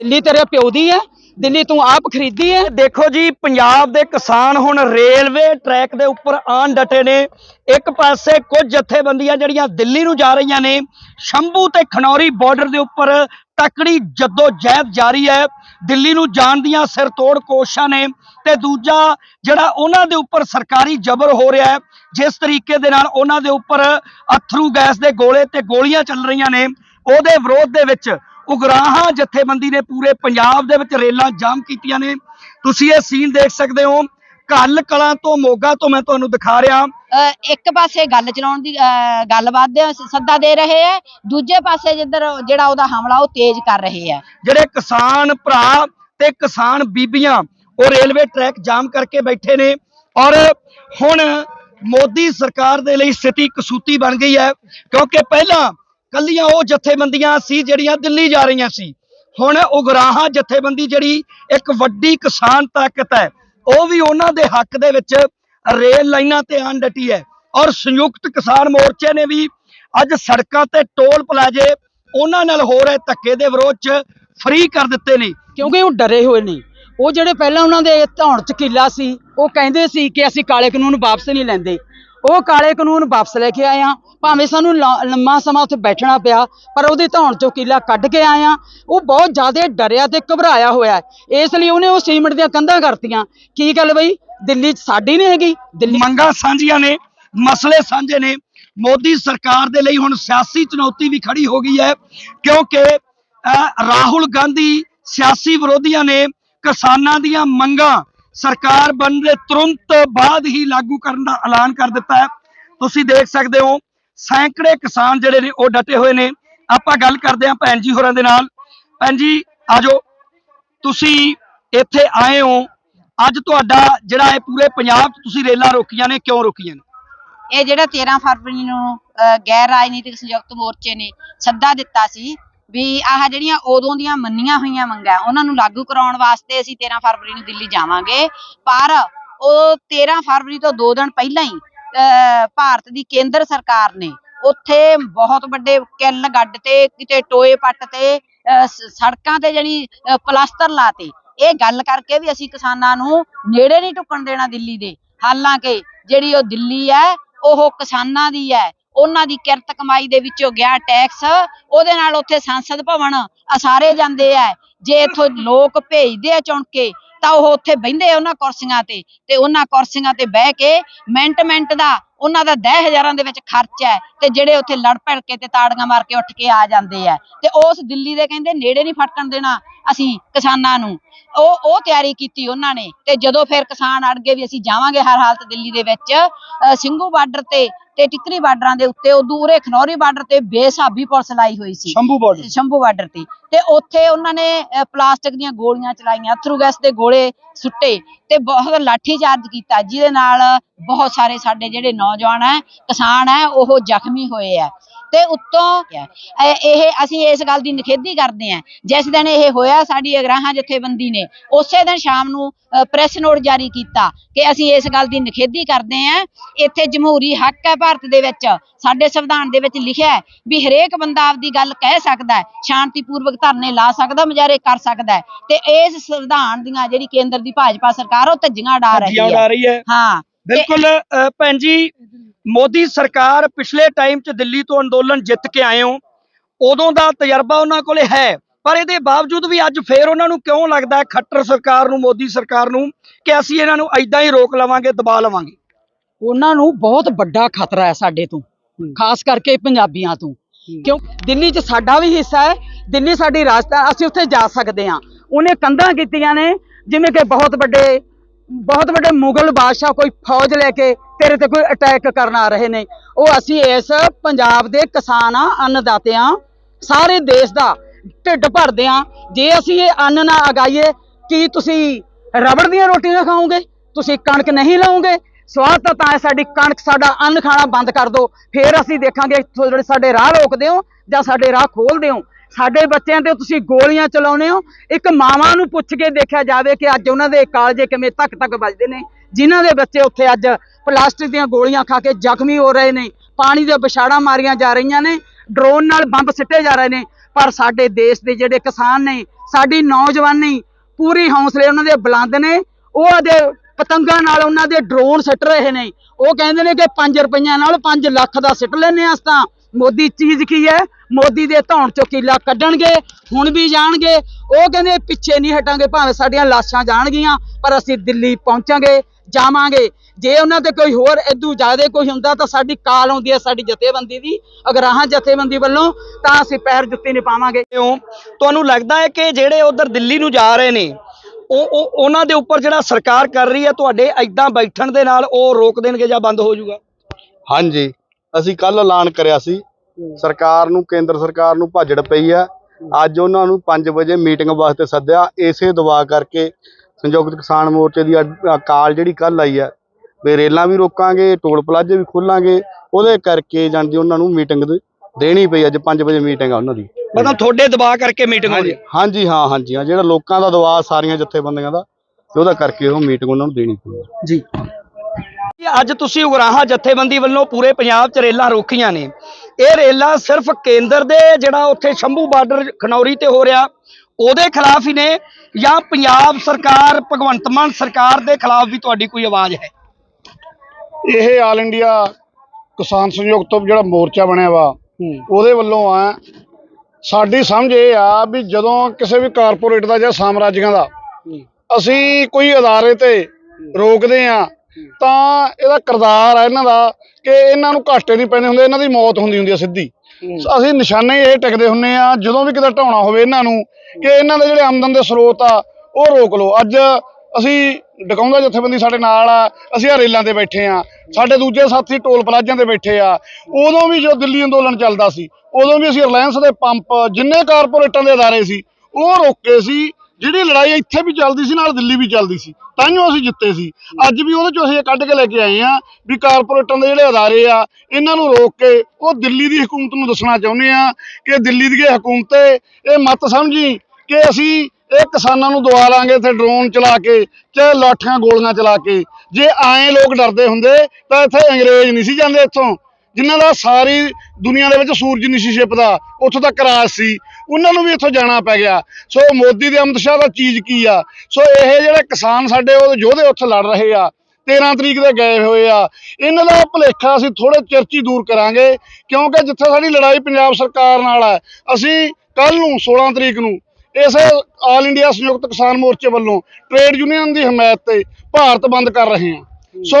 ਦਿੱਲੀ ਤੇਰੇ ਪਿਓ ਦੀ ਹੈ, ਦਿੱਲੀ ਤੂੰ ਆਪ ਖਰੀਦੀ ਹੈ। ਦੇਖੋ ਜੀ, ਪੰਜਾਬ ਦੇ ਕਿਸਾਨ ਹੁਣ ਰੇਲਵੇ ਟਰੈਕ ਦੇ ਉੱਪਰ ਆਣ ਡਟੇ ਨੇ। ਇੱਕ ਪਾਸੇ ਕੁਝ ਜਥੇਬੰਦੀਆਂ ਜਿਹੜੀਆਂ ਦਿੱਲੀ ਨੂੰ ਜਾ ਰਹੀਆਂ ਨੇ, ਸ਼ੰਭੂ ਤੇ ਖਨੌਰੀ ਬਾਰਡਰ ਦੇ ਉੱਪਰ ਤਕੜੀ ਜੱਦੋ ਜਹਿਦ ਜਾਰੀ ਹੈ। ਦਿੱਲੀ ਨੂੰ ਜਾਣ ਦੀਆਂ ਸਿਰ ਤੋੜ ਕੋਸ਼ਿਸ਼ਾਂ ਨੇ ਤੇ ਦੂਜਾ ਜਿਹੜਾ ਉਹਨਾਂ ਦੇ ਉੱਪਰ ਸਰਕਾਰੀ ਜ਼ਬਰ ਹੋ ਰਿਹਾ ਹੈ, ਜਿਸ ਤਰੀਕੇ ਦੇ ਨਾਲ ਉਹਨਾਂ ਦੇ ਉੱਪਰ ਅਥਰੂ ਗੈਸ ਦੇ ਗੋਲੇ ਤੇ ਗੋਲੀਆਂ ਚੱਲ ਰਹੀਆਂ ਨੇ, ਉਹਦੇ ਵਿਰੋਧ ਦੇ ਵਿੱਚ ਉਗਰਾਹਾਂ ਜਥੇਬੰਦੀ ਨੇ ਪੂਰੇ ਪੰਜਾਬ ਦੇ ਵਿੱਚ ਰੇਲਾਂ ਜਾਮ ਕੀਤੀਆਂ ਨੇ। ਤੁਸੀਂ ਇਹ ਸੀਨ ਦੇਖ ਸਕਦੇ ਹੋ। ਕੱਲ ਕਲਾਂ ਤੋਂ ਮੋਗਾ ਤੋਂ ਮੈਂ ਤੁਹਾਨੂੰ ਦਿਖਾ ਰਿਹਾ। ਇੱਕ ਪਾਸੇ ਗੱਲ ਚਲਾਉਣ ਦੀ ਗੱਲਬਾਤ ਦੇ ਸੱਦਾ ਦੇ ਰਹੇ ਹੈ। ਦੂਜੇ ਪਾਸੇ ਜਿੱਧਰ ਜਿਹੜਾ ਉਹਦਾ ਹਮਲਾ ਉਹ ਤੇਜ਼ ਕਰ ਰਹੇ ਹੈ। ਜਿਹੜੇ ਕਿਸਾਨ ਭਰਾ ਤੇ ਕਿਸਾਨ ਬੀਬੀਆਂ ਉਹ ਰੇਲਵੇ ਟਰੈਕ ਜਾਮ ਕਰਕੇ ਬੈਠੇ ਨੇ। ਔਰ ਹੁਣ ਮੋਦੀ ਸਰਕਾਰ ਦੇ ਲਈ ਸਥਿਤੀ ਕਸੂਤੀ ਬਣ ਗਈ ਹੈ। ਕਿਉਂਕਿ ਪਹਿਲਾਂ ਕੱਲੀਆਂ ਉਹ ਜਥੇਬੰਦੀਆਂ ਸੀ ਜਿਹੜੀਆਂ ਦਿੱਲੀ ਜਾ ਰਹੀਆਂ ਸੀ। ਹੁਣ ਉਗਰਾਹਾਂ ਜਥੇਬੰਦੀ ਜਿਹੜੀ ਇੱਕ ਵੱਡੀ ਕਿਸਾਨ ਤਾਕਤ ਹੈ, ਉਹ ਵੀ ਉਹਨਾਂ ਦੇ ਹੱਕ ਦੇ ਵਿੱਚ ਰੇਲ ਲਾਈਨਾਂ ਤੇ ਆਣ ਡਟੀ ਹੈ। ਔਰ ਸੰਯੁਕਤ ਕਿਸਾਨ ਮੋਰਚੇ ਨੇ ਵੀ ਅੱਜ ਸੜਕਾਂ ਤੇ ਟੋਲ ਪਲਾਜੇ ਉਹਨਾਂ ਨਾਲ ਹੋ ਰਹੇ ਧੱਕੇ ਦੇ ਵਿਰੋਧ 'ਚ ਫ੍ਰੀ ਕਰ ਦਿੱਤੇ ਨੇ। ਕਿਉਂਕਿ ਉਹ ਡਰੇ ਹੋਏ ਨੇ। ਉਹ ਜਿਹੜੇ ਪਹਿਲਾਂ ਉਹਨਾਂ ਦੇ ਧੌਣ ਚ ਕੀਲਾ ਸੀ, ਉਹ ਕਹਿੰਦੇ ਸੀ ਕਿ ਅਸੀਂ ਕਾਲੇ ਕਾਨੂੰਨ ਵਾਪਸ ਨਹੀਂ ਲੈਂਦੇ। ਉਹ ਕਾਲੇ ਕਾਨੂੰਨ ਵਾਪਸ ਲੈ ਕੇ ਆਏ ਆ। ਭਾਵੇਂ ਸਾਨੂੰ ਲ- ਲੰਮਾ ਸਮਾਂ ਉੱਥੇ ਬੈਠਣਾ ਪਿਆ, ਪਰ ਉਹਦੀ ਧੌਣ ਚੋਂ ਕੀਲਾ ਕੱਢ ਕੇ ਆਏ ਆ। ਉਹ ਬਹੁਤ ਜ਼ਿਆਦਾ ਡਰਿਆ ਤੇ ਘਬਰਾਇਆ ਹੋਇਆ ਇਸ ਲਈ ਉਹਨੇ ਉਹ ਸੀਮਿੰਟ ਦੀਆਂ ਕੰਧਾਂ ਕਰਤੀਆਂ। ਕੀ ਗੱਲ ਬਈ? ਦਿੱਲੀ ਸਾਡੀ ਨਹੀਂ ਹੈਗੀ। ਦਿੱਲੀ ਮੰਗਾਂ ਸਾਂਝੀਆਂ ਨੇ, ਮਸਲੇ ਸਾਂਝੇ ਨੇ। ਮੋਦੀ ਸਰਕਾਰ ਦੇ ਲਈ ਹੁਣ ਸਿਆਸੀ ਚੁਣੌਤੀ ਵੀ ਖੜੀ ਹੋ ਗਈ ਹੈ, ਕਿਉਂਕਿ ਰਾਹੁਲ ਗਾਂਧੀ ਸਿਆਸੀ ਵਿਰੋਧੀਆਂ ਨੇ ਕਿਸਾਨਾਂ ਦੀਆਂ ਮੰਗਾਂ ਸਰਕਾਰ ਬਣਨ ਦੇ ਤੁਰੰਤ ਬਾਅਦ ਹੀ ਲਾਗੂ ਕਰਨ ਦਾ ਐਲਾਨ ਕਰ ਦਿੱਤਾ ਹੈ। ਤੁਸੀਂ ਦੇਖ ਸਕਦੇ ਹੋ, ਸੈਂਕੜੇ ਕਿਸਾਨ ਜਿਹੜੇ ਨੇ ਉਹ ਡਟੇ ਹੋਏ ਨੇ। ਆਪਾਂ ਗੱਲ ਕਰਦੇ ਹਾਂ ਭੈਣ ਜੀ ਹੋਰਾਂ ਦੇ ਨਾਲ। ਭੈਣ ਜੀ ਆਜੋ ਤੁਸੀਂ ਇੱਥੇ ਆਏ ਹੋ। ਅੱਜ ਤੁਹਾਡਾ ਜਿਹੜਾ ਇਹ ਪੂਰੇ ਪੰਜਾਬ 'ਚ ਤੁਸੀਂ ਰੇਲਾਂ ਰੋਕੀਆਂ ਨੇ, ਕਿਉਂ ਰੋਕੀਆਂ ਨੇ? ਇਹ ਜਿਹੜਾ 13 ਫਰਵਰੀ ਨੂੰ ਗੈਰ ਰਾਜਨੀਤਿਕ ਸੰਯੁਕਤ ਮੋਰਚੇ ਨੇ ਸੱਦਾ ਦਿੱਤਾ ਸੀ ਵੀ ਆਹ ਜਿਹੜੀਆਂ ਉਦੋਂ ਦੀਆਂ ਮੰਨੀਆਂ ਹੋਈਆਂ ਮੰਗਾਂ ਉਹਨਾਂ ਨੂੰ ਲਾਗੂ ਕਰਾਉਣ ਵਾਸਤੇ ਅਸੀਂ 13 ਫਰਵਰੀ ਨੂੰ ਦਿੱਲੀ ਜਾਵਾਂਗੇ। ਪਰ ਉਹ 13 ਫਰਵਰੀ ਤੋਂ 2 ਦਿਨ ਪਹਿਲਾਂ ਹੀ, ਅਹ, ਭਾਰਤ ਦੀ ਕੇਂਦਰ ਸਰਕਾਰ ਨੇ ਉੱਥੇ ਬਹੁਤ ਵੱਡੇ ਕਿੱਲ ਗੱਡ ਤੇ, ਕਿਤੇ ਟੋਏ ਪੱਟ ਤੇ, ਅਹ ਸੜਕਾਂ ਤੇ ਜਿਹੜੀ ਅਹ, ਪਲਾਸਟਰ ਲਾਤੇ। ਇਹ ਗੱਲ ਕਰਕੇ ਵੀ ਅਸੀਂ ਕਿਸਾਨਾਂ ਨੂੰ ਨੇੜੇ ਨਹੀਂ ਟੁੱਕਣ ਦੇਣਾ ਦਿੱਲੀ ਦੇ। ਹਾਲਾਂਕਿ ਜਿਹੜੀ ਉਹ ਦਿੱਲੀ ਹੈ, ਉਹ ਕਿਸਾਨਾਂ ਦੀ ਹੈ। ਉਹਨਾਂ ਦੀ ਕਿਰਤ ਕਮਾਈ ਦੇ ਵਿੱਚੋਂ ਗਿਆ ਟੈਕਸ ਉਹਦੇ ਨਾਲ ਉੱਥੇ ਸੰਸਦ ਭਵਨ ਅਸਾਰੇ ਜਾਂਦੇ ਆ। ਜੇ ਇੱਥੋਂ ਲੋਕ ਭੇਜਦੇ ਆ ਚੁਣ ਕੇ, ਤਾਂ ਉਹ ਉੱਥੇ ਬਹਿੰਦੇ ਆ ਉਹਨਾਂ ਕੁਰਸੀਆਂ ਤੇ ਤੇ ਉਹਨਾਂ ਕੁਰਸੀਆਂ ਤੇ ਬਹਿ ਕੇ ਮਿੰਟ ਮਿੰਟ ਦਾ ਉਹਨਾਂ ਦਾ 10000 ਦੇ ਵਿੱਚ ਖਰਚ ਹੈ ਤੇ ਜਿਹੜੇ ਉੱਥੇ ਲੜ ਭੜ ਕੇ ਤੇ ਤਾੜੀਆਂ ਮਾਰ ਕੇ ਉੱਠ ਕੇ ਆ ਜਾਂਦੇ ਆ। ਤੇ ਉਸ ਦਿੱਲੀ ਦੇ ਕਹਿੰਦੇ ਨੇੜੇ ਨਹੀਂ ਫਟਕਣ ਦੇਣਾ ਅਸੀਂ ਕਿਸਾਨਾਂ ਨੂੰ। ਉਹ ਉਹ ਤਿਆਰੀ ਕੀਤੀ ਉਹਨਾਂ ਨੇ ਤੇ ਜਦੋਂ ਫਿਰ ਕਿਸਾਨ ਅੜ ਗਏ ਵੀ ਅਸੀਂ ਜਾਵਾਂਗੇ ਹਰ ਹਾਲਤ ਦਿੱਲੀ ਦੇ ਵਿੱਚ ਸਿੰਘੂ ਬਾਰਡਰ ਤੇ ਤੇ ਟਿਕਰੀ ਬਾਰਡਰਾਂ ਦੇ ਉੱਤੇ ਉਹ ਦੂਰੇ ਖਨੌਰੀ ਬਾਰਡਰ ਤੇ ਬੇਸਾਬੀ ਪੁਲਿਸ ਲਾਈ ਹੋਈ ਸੀ। ਸ਼ੰਭੂ ਬਾਰਡਰ। ਸ਼ੰਭੂ ਬਾਰਡਰ ਤੇ। ਤੇ ਉੱਥੇ ਉਹਨਾਂ ਨੇ ਪਲਾਸਟਿਕ ਦੀਆਂ ਗੋਲੀਆਂ ਚਲਾਈਆਂ ਅਥਰੂ ਗੈਸ ਦੇ ਗੋਲੇ ਸੁੱਟੇ ਤੇ ਬਹੁਤ ਲਾਠੀ ਚਾਰਜ ਕੀਤਾ ਜਿਹਦੇ ਨਾਲ ਬਹੁਤ ਸਾਰੇ ਸਾਡੇ ਜਿਹੜੇ ਨੌਜਵਾਨ ਹੈ ਕਿਸਾਨ ਹੈ ਉਹ ਜ਼ਖਮੀ ਹੋਏ ਆ ਤੇ ਉੱਤੋਂ ਇਹ ਅਸੀਂ ਇਸ ਗੱਲ ਦੀ ਨਿਖੇਧੀ ਕਰਦੇ ਹਾਂ। ਜਿਸ ਦਿਨ ਇਹ ਹੋਇਆ ਸਾਡੀ ਅਗਰਾਹਾਂ ਜਥੇਬੰਦੀ ਨੇ ਉਸੇ ਦਿਨ ਸ਼ਾਮ ਨੂੰ ਪ੍ਰੈਸ ਨੋਟ ਜਾਰੀ ਕੀਤਾ ਕਿ ਅਸੀਂ ਇਸ ਗੱਲ ਦੀ ਨਿਖੇਧੀ ਕਰਦੇ ਹਾਂ। ਇੱਥੇ ਜਮਹੂਰੀ ਹੱਕ ਹੈ ਭਾਰਤ ਦੇ ਵਿੱਚ। ਸਾਡੇ ਸੰਵਿਧਾਨ ਦੇ ਵਿੱਚ ਲਿਖਿਆ ਹੈ ਵੀ ਹਰੇਕ ਬੰਦਾ ਆਪਦੀ ਗੱਲ ਕਹਿ ਸਕਦਾ ਹੈ ਸ਼ਾਂਤੀਪੂਰਵਕ ਧਰਨੇ ਲਾ ਸਕਦਾ ਮੁਜ਼ਾਹਰੇ ਕਰ ਸਕਦਾ ਹੈ। ਤੇ ਇਸ ਸੰਵਿਧਾਨ ਦੀਆਂ ਜਿਹੜੀ ਕੇਂਦਰ ਦੀ ਭਾਜਪਾ ਸਰਕਾਰ ਉਹ ਧੱਜੀਆਂ ਉਡਾ ਰਹੀ ਹੈ। ਹੈ। ਹਾਂ। ਬਿਲਕੁਲ ਭੈਣ ਜੀ ਮੋਦੀ ਸਰਕਾਰ ਪਿਛਲੇ ਟਾਈਮ 'ਚ ਦਿੱਲੀ ਤੋਂ ਅੰਦੋਲਨ ਜਿੱਤ ਕੇ ਆਏ ਹੋ। ਉਦੋਂ ਦਾ ਤਜਰਬਾ ਉਹਨਾਂ ਕੋਲੇ ਹੈ ਪਰ ਇਹਦੇ ਬਾਵਜੂਦ ਵੀ ਅੱਜ ਫੇਰ ਉਹਨਾਂ ਨੂੰ ਕਿਉਂ ਲੱਗਦਾ ਖੱਟਰ ਸਰਕਾਰ ਨੂੰ ਮੋਦੀ ਸਰਕਾਰ ਨੂੰ ਕਿ ਅਸੀਂ ਇਹਨਾਂ ਨੂੰ ਐਦਾਂ ਹੀ ਰੋਕ ਲਵਾਂਗੇ ਦਬਾ ਲਵਾਂਗੇ? ਉਹਨਾਂ ਨੂੰ ਬਹੁਤ ਵੱਡਾ ਖਤਰਾ ਹੈ ਸਾਡੇ ਤੋਂ ਖਾਸ ਕਰਕੇ ਪੰਜਾਬੀਆਂ ਤੋਂ। ਕਿਉਂ? ਦਿੱਲੀ 'ਚ ਸਾਡਾ ਵੀ ਹਿੱਸਾ ਹੈ ਦਿੱਲੀ ਸਾਡੀ ਰਾਜਧਾਨੀ ਅਸੀਂ ਉੱਥੇ ਜਾ ਸਕਦੇ ਹਾਂ। ਉਹਨੇ ਕੰਧਾਂ ਕੀਤੀਆਂ ਨੇ ਜਿਵੇਂ ਕਿ ਬਹੁਤ ਵੱਡੇ ਬਹੁਤ ਵੱਡੇ ਮੁਗਲ ਬਾਦਸ਼ਾਹ ਕੋਈ ਫੌਜ ਲੈ ਕੇ ਤੇਰੇ ਤੇ ਕੋਈ ਅਟੈਕ ਕਰਨ ਆ ਰਹੇ ਨੇ। ਉਹ ਅਸੀਂ ਇਸ ਪੰਜਾਬ ਦੇ ਕਿਸਾਨ ਅੰਨਦਾਤਿਆਂ ਸਾਰੇ ਦੇਸ਼ ਦਾ ਢਿੱਡ ਭਰਦੇ ਆ। ਜੇ ਅਸੀਂ ਇਹ ਅੰਨ ਨਾ ਅਗਾਈਏ ਕੀ ਤੁਸੀਂ ਰਬੜ ਦੀਆਂ ਰੋਟੀਆਂ ਖਾਓਗੇ? ਤੁਸੀਂ ਕਣਕ ਨਹੀਂ ਲਾਓਗੇ? ਸਵਾਦ ਤਾਂ ਤਾਂ ਸਾਡੀ ਕਣਕ, ਸਾਡਾ ਅੰਨ ਖਾਣਾ ਬੰਦ ਕਰ ਦਿਓ। ਫਿਰ ਅਸੀਂ ਦੇਖਾਂਗੇ ਜਿਹੜੇ ਸਾਡੇ ਰਾਹ ਰੋਕਦੇ ਹੋ ਜਾਂ ਸਾਡੇ ਰਾਹ ਖੋਲਦੇ ਹੋ। ਸਾਡੇ ਬੱਚਿਆਂ ਤੇ ਤੁਸੀਂ ਗੋਲੀਆਂ ਚਲਾਉਨੇ ਹੋ। ਇੱਕ ਮਾਵਾਂ ਨੂੰ ਪੁੱਛ ਕੇ ਦੇਖਿਆ ਜਾਵੇ ਕਿ ਅੱਜ ਉਹਨਾਂ ਦੇ ਕਾਲਜੇ ਕਿਵੇਂ ਤੱਕ ਤੱਕ ਵੱਜਦੇ ਨੇ। ਜਿਨ੍ਹਾਂ ਦੇ ਬੱਚੇ ਉੱਥੇ ਅੱਜ ਪਲਾਸਟਿਕ ਦੀਆਂ ਗੋਲੀਆਂ ਖਾ ਕੇ ਜ਼ਖਮੀ ਹੋ ਰਹੇ ਨੇ, ਪਾਣੀ ਦੇ ਵਿਛਾੜਾਂ ਮਾਰੀਆਂ ਜਾ ਰਹੀਆਂ ਨੇ, ਡਰੋਨ ਨਾਲ ਬੰਬ ਸਿੱਟੇ ਜਾ ਰਹੇ ਨੇ। ਪਰ ਸਾਡੇ ਦੇਸ਼ ਦੇ ਜਿਹੜੇ ਕਿਸਾਨ ਨੇ, ਸਾਡੀ ਨੌਜਵਾਨੀ ਪੂਰੀ ਹੌਸਲੇ ਉਹਨਾਂ ਦੇ ਬੁਲੰਦ ਨੇ। ਉਹ ਅਜੇ ਪਤੰਗਾਂ ਨਾਲ ਉਹਨਾਂ ਦੇ ਡਰੋਨ ਸਿੱਟ ਰਹੇ ਨੇ। ਉਹ ਕਹਿੰਦੇ ਨੇ ਕਿ 5 ਰੁਪਈਆਂ ਨਾਲ 5 ਲੱਖ ਦਾ ਸਿੱਟ ਲੈਨੇ ਆ ਤਾਂ। ਮੋਦੀ ਚੀਜ਼ ਕੀ ਹੈ? ਮੋਦੀ ਦੇ ਧੌਣ ਚੋਂ ਕੀਲਾ ਕੱਢਣਗੇ, ਹੁਣ ਵੀ ਜਾਣਗੇ। ਉਹ ਕਹਿੰਦੇ ਪਿੱਛੇ ਨਹੀਂ ਹਟਾਂਗੇ, ਭਾਵੇਂ ਸਾਡੀਆਂ ਲਾਸ਼ਾਂ ਜਾਣਗੀਆਂ, ਪਰ ਅਸੀਂ ਦਿੱਲੀ ਪਹੁੰਚਾਂਗੇ, ਜਾਵਾਂਗੇ। ਜੇ ਉਹਨਾਂ ਤੇ ਕੋਈ ਹੋਰ ਇਦੋਂ ਜ਼ਿਆਦਾ ਕੋਈ ਹੁੰਦਾ ਤਾਂ ਸਾਡੀ ਕਾਲ ਆਉਂਦੀ ਹੈ ਸਾਡੀ ਜਥੇਬੰਦੀ ਦੀ। ਅਗਰ ਆਹਾਂ ਜਥੇਬੰਦੀ ਵੱਲੋਂ ਤਾਂ ਅਸੀਂ ਪੈਰ ਜੁੱਤੀ ਨਹੀਂ ਪਾਵਾਂਗੇ ਹੋ ਤੁਹਾਨੂੰ ਲੱਗਦਾ ਹੈ ਕਿ ਜਿਹੜੇ ਉਧਰ ਦਿੱਲੀ ਨੂੰ ਜਾ ਰਹੇ ਨੇ ਉਹ ਉਹ ਉਹਨਾਂ ਦੇ ਉੱਪਰ ਜਿਹੜਾ ਸਰਕਾਰ ਕਰ ਰਹੀ ਹੈ ਤੁਹਾਡੇ ਐਦਾਂ ਬੈਠਣ ਦੇ ਨਾਲ ਉਹ ਰੋਕ ਦੇਣਗੇ ਜਾਂ ਬੰਦ ਹੋ ਜਾਊਗਾ? ਹਾਂਜੀ ਅਸੀਂ ਕੱਲ ਐਲਾਨ ਕਰਿਆ ਸੀ ਸਰਕਾਰ ਨੂੰ ਕੇਂਦਰ ਸਰਕਾਰ ਨੂੰ ਭਾਜੜ ਪਈ ਆ ਅੱਜ ਉਹਨਾਂ ਨੂੰ 5 ਵਜੇ ਮੀਟਿੰਗ ਵਾਸਤੇ ਸੱਦਿਆ ਇਸੇ ਦਵਾ ਕਰਕੇ ਸੰਯੁਕਤ ਕਿਸਾਨ ਮੋਰਚੇ ਦੀ ਕਾਲ ਜਿਹੜੀ ਕੱਲ ਆਈ ਆ ਵੀ ਰੇਲਾਂ ਵੀ ਰੋਕਾਂਗੇ ਟੋਲ ਪਲਾਜ਼ੇ ਵੀ ਖੋਲਾਂਗੇ ਉਹਦੇ ਕਰਕੇ ਜਾਂਦੀ ਉਹਨਾਂ ਨੂੰ ਮੀਟਿੰਗ ਦੇਣੀ ਪਈ ਅੱਜ 5 ਵਜੇ ਮੀਟਿੰਗ ਆ ਉਹਨਾਂ ਦੀ। ਮਤਲਬ ਤੁਹਾਡੇ ਦਬਾਅ ਕਰਕੇ ਮੀਟਿੰਗ ਹੋ ਰਹੀ ਹੈ? ਹਾਂਜੀ ਹਾਂ ਹਾਂਜੀ ਹਾਂ ਜਿਹੜਾ ਲੋਕਾਂ ਦਾ ਦਬਾਅ ਸਾਰੀਆਂ ਜਥੇਬੰਦੀਆਂ ਦਾ ਤੇ ਉਹਦਾ ਕਰਕੇ ਉਹ ਮੀਟਿੰਗ ਉਹਨਾਂ ਨੂੰ ਦੇਣੀ ਪਈ ਜੀ। ਅੱਜ ਤੁਸੀਂ ਉਗਰਾਹਾਂ ਜਥੇਬੰਦੀ ਵੱਲੋਂ ਪੂਰੇ ਪੰਜਾਬ 'ਚ ਰੇਲਾਂ ਰੋਕੀਆਂ ਨੇ। ਇਹ ਰੇਲਾਂ ਸਿਰਫ ਕੇਂਦਰ ਦੇ ਜਿਹੜਾ ਉੱਥੇ ਸ਼ੰਭੂ ਬਾਰਡਰ ਖਨੌਰੀ ਤੇ ਹੋ ਰਿਹਾ ਉਹਦੇ ਖਿਲਾਫ ਹੀ ਨੇ ਜਾਂ ਪੰਜਾਬ ਸਰਕਾਰ ਭਗਵੰਤ ਮਾਨ ਸਰਕਾਰ ਦੇ ਖਿਲਾਫ ਵੀ ਤੁਹਾਡੀ ਕੋਈ ਆਵਾਜ਼ ਹੈ? ਇਹ ਆਲ ਇੰਡੀਆ ਕਿਸਾਨ ਸੰਯੁਕਤ ਜਿਹੜਾ ਮੋਰਚਾ ਬਣਿਆ ਵਾ ਉਹਦੇ ਵੱਲੋਂ ਆ ਸਾਡੀ ਸਮਝ ਇਹ ਆ ਵੀ ਜਦੋਂ ਕਿਸੇ ਵੀ ਕਾਰਪੋਰੇਟ ਦਾ ਜਾਂ ਸਾਮਰਾਜੀਆਂ ਦਾ ਅਸੀਂ ਕੋਈ ਅਦਾਰੇ ਤੇ ਰੋਕਦੇ ਆ ਤਾਂ ਇਹਦਾ ਕਿਰਦਾਰ ਆ ਇਹਨਾਂ ਦਾ ਕਿ ਇਹਨਾਂ ਨੂੰ ਘਾਟੇ ਨਹੀਂ ਪੈਣੇ ਹੁੰਦੇ ਇਹਨਾਂ ਦੀ ਮੌਤ ਹੁੰਦੀ ਹੁੰਦੀ ਆ ਸਿੱਧੀ। ਅਸੀਂ ਨਿਸ਼ਾਨੇ ਇਹ ਟਿਕਦੇ ਹੁੰਨੇ ਆ ਜਦੋਂ ਵੀ ਕਿਤੇ ਢਾਉਣਾ ਹੋਵੇ ਇਹਨਾਂ ਨੂੰ ਕਿ ਇਹਨਾਂ ਦੇ ਜਿਹੜੇ ਆਮਦਨ ਦੇ ਸਰੋਤ ਆ ਉਹ ਰੋਕ ਲਓ। ਅੱਜ ਅਸੀਂ ਡਕਾਉਂਦਾ ਜਥੇਬੰਦੀ ਸਾਡੇ ਨਾਲ ਆ, ਅਸੀਂ ਆ ਰੇਲਾਂ ਤੇ ਬੈਠੇ ਆ। ਸਾਡੇ ਦੂਜੇ ਸਾਥੀ ਟੋਲ ਪਲਾਜ਼ਿਆਂ ਤੇ ਬੈਠੇ ਆ। ਉਦੋਂ ਵੀ ਜੋ ਦਿੱਲੀ ਅੰਦੋਲਨ ਚੱਲਦਾ ਸੀ, ਉਦੋਂ ਵੀ ਅਸੀਂ ਰਿਲਾਇੰਸ ਦੇ ਪੰਪ, ਜਿੰਨੇ ਕਾਰਪੋਰੇਟਾਂ ਦੇ ਅਦਾਰੇ ਸੀ, ਉਹ ਰੋਕੇ ਸੀ, ਜਿਹੜੀ ਲੜਾਈ ਇੱਥੇ ਵੀ ਚੱਲਦੀ ਸੀ, ਨਾਲ ਦਿੱਲੀ ਵੀ ਚੱਲਦੀ ਸੀ, ਤਾਂਹੀਓ ਅਸੀਂ ਜਿੱਤੇ ਸੀ। ਅੱਜ ਵੀ ਉਹਦੇ ਚੋਂ ਅਸੀਂ ਇਹ ਕੱਢ ਕੇ ਲੈ ਕੇ ਆਏ ਆ ਵੀ ਕਾਰਪੋਰੇਟਾਂ ਦੇ ਜਿਹੜੇ ਅਦਾਰੇ ਆ, ਇਹਨਾਂ ਨੂੰ ਰੋਕ ਕੇ ਉਹ ਦਿੱਲੀ ਦੀ ਹਕੂਮਤ ਨੂੰ ਦੱਸਣਾ ਚਾਹੁੰਦੇ ਆ ਕਿ ਦਿੱਲੀ ਦੀ ਇਹ ਹਕੂਮਤ, ਇਹ ਮਤ ਸਮਝੀ ਕਿ ਅਸੀਂ ਇਹ ਕਿਸਾਨਾਂ ਨੂੰ ਦਵਾ ਲਾਂਗੇ ਇੱਥੇ ਡਰੋਨ ਚਲਾ ਕੇ ਚਾਹੇ ਲਾਠੀਆਂ ਗੋਲੀਆਂ ਚਲਾ ਕੇ। ਜੇ ਐਂ ਲੋਕ ਡਰਦੇ ਹੁੰਦੇ, ਤਾਂ ਇੱਥੇ ਅੰਗਰੇਜ਼ ਨਹੀਂ ਸੀ ਜਾਂਦੇ ਇੱਥੋਂ। ਜਿਨ੍ਹਾਂ ਦਾ ਸਾਰੀ ਦੁਨੀਆ ਦੇ ਵਿੱਚ ਸੂਰਜ ਨਹੀਂ ਸੀ ਛਿਪਦਾ, ਉੱਥੋਂ ਤੱਕ ਰਾਜ ਸੀ। ਉਹਨਾਂ ਨੂੰ ਵੀ ਇੱਥੋਂ ਜਾਣਾ ਪੈ ਗਿਆ। ਸੋ ਮੋਦੀ ਦੇ ਅਮਿਤ ਸ਼ਾਹ ਦਾ ਚੀਜ਼ ਕੀ ਆ? ਸੋ ਇਹ ਜਿਹੜੇ ਕਿਸਾਨ ਸਾਡੇ ਉਹ ਯੋਧੇ ਉੱਥੇ ਲੜ ਰਹੇ ਆ 13 ਤਰੀਕ ਦੇ ਗਏ ਹੋਏ ਆ। ਇਹਨਾਂ ਦਾ ਭੁਲੇਖਾ ਅਸੀਂ ਥੋੜੇ ਚਿਰ ਦੂਰ ਕਰਾਂਗੇ, ਕਿਉਂਕਿ ਜਿੱਥੇ ਸਾਡੀ ਲੜਾਈ ਪੰਜਾਬ ਸਰਕਾਰ ਨਾਲ ਹੈ ਅਸੀਂ ਕੱਲ ਨੂੰ 16 ਤਰੀਕ ਨੂੰ ਇਸ ਆਲ ਇੰਡੀਆ ਸੰਯੁਕਤ ਕਿਸਾਨ ਮੋਰਚੇ ਵੱਲੋਂ ਟ੍ਰੇਡ ਯੂਨੀਅਨ ਦੀ ਹਮਾਇਤ ਤੇ ਭਾਰਤ ਬੰਦ ਕਰ ਰਹੇ ਹਾਂ। ਸੋ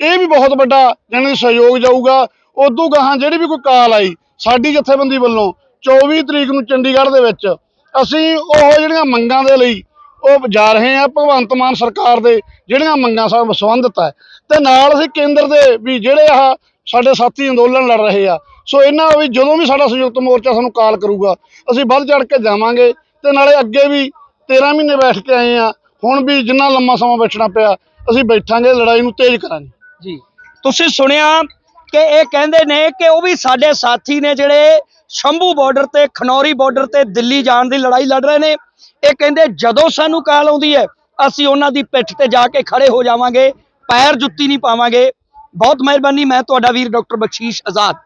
ਇਹ ਵੀ ਬਹੁਤ ਵੱਡਾ ਜਾਣੀ ਸਹਿਯੋਗ ਜਾਊਗਾ। ਉਦੋਂ ਗਾਹਾਂ ਜਿਹੜੀ ਵੀ ਕੋਈ ਕਾਲ ਆਈ ਸਾਡੀ ਜਥੇਬੰਦੀ ਵੱਲੋਂ 24 ਤਰੀਕ ਨੂੰ ਚੰਡੀਗੜ੍ਹ ਦੇ ਵਿੱਚ ਅਸੀਂ ਉਹ ਜਿਹੜੀਆਂ ਮੰਗਾਂ ਦੇ ਲਈ ਉਹ ਜਾ ਰਹੇ ਆ ਭਗਵੰਤ ਮਾਨ ਸਰਕਾਰ ਦੇ ਜਿਹੜੀਆਂ ਮੰਗਾਂ ਸਭ ਸੰਬੰਧਿਤ ਹੈ। ਤੇ ਨਾਲ ਅਸੀਂ ਕੇਂਦਰ ਦੇ ਵੀ ਜਿਹੜੇ ਆ ਸਾਡੇ ਸਾਥੀ ਅੰਦੋਲਨ ਲੜ ਰਹੇ ਆ। ਸੋ ਇਹਨਾਂ ਵੀ ਜਦੋਂ ਵੀ ਸਾਡਾ ਸੰਯੁਕਤ ਮੋਰਚਾ ਸਾਨੂੰ ਕਾਲ ਕਰੂਗਾ, ਅਸੀਂ ਵੱਧ ਚੜ ਕੇ ਜਾਵਾਂਗੇ। ਤੇ ਨਾਲੇ ਅੱਗੇ ਵੀ 13 ਮਹੀਨੇ ਬੈਠ ਕੇ ਆਏ ਆ, ਹੁਣ ਵੀ ਜਿੰਨਾ ਲੰਮਾ ਸਮਾਂ ਬੈਠਣਾ ਪਿਆ, ਅਸੀਂ ਬੈਠਾਂਗੇ, ਲੜਾਈ ਨੂੰ ਤੇਜ਼ ਕਰਾਂਗੇ। ਜੀ। ਤੁਸੀਂ ਸੁਣਿਆ ਕਿ ਇਹ ਕਹਿੰਦੇ ਨੇ ਕਿ ਉਹ ਵੀ ਸਾਡੇ ਸਾਥੀ ਨੇ ਜਿਹੜੇ ਸ਼ੰਭੂ ਬਾਰਡਰ ਤੇ, ਖਨੌਰੀ ਬਾਰਡਰ ਤੇ ਦਿੱਲੀ ਜਾਣ ਦੀ ਲੜਾਈ ਲੜ ਰਹੇ ਨੇ। ਇਹ ਕਹਿੰਦੇ, ਜਦੋਂ ਸਾਨੂੰ ਕਾਲ ਆਉਂਦੀ ਹੈ, ਅਸੀਂ ਉਹਨਾਂ ਦੀ ਪਿੱਠ ਤੇ ਜਾ ਕੇ ਖੜੇ ਹੋ ਜਾਵਾਂਗੇ, ਪੈਰ ਜੁੱਤੀ ਨਹੀਂ ਪਾਵਾਂਗੇ। ਬਹੁਤ ਮਿਹਰਬਾਨੀ, ਮੈਂ ਤੁਹਾਡਾ ਵੀਰ ਡਾਕਟਰ ਬਖਸ਼ੀਸ਼ ਆਜ਼ਾਦ।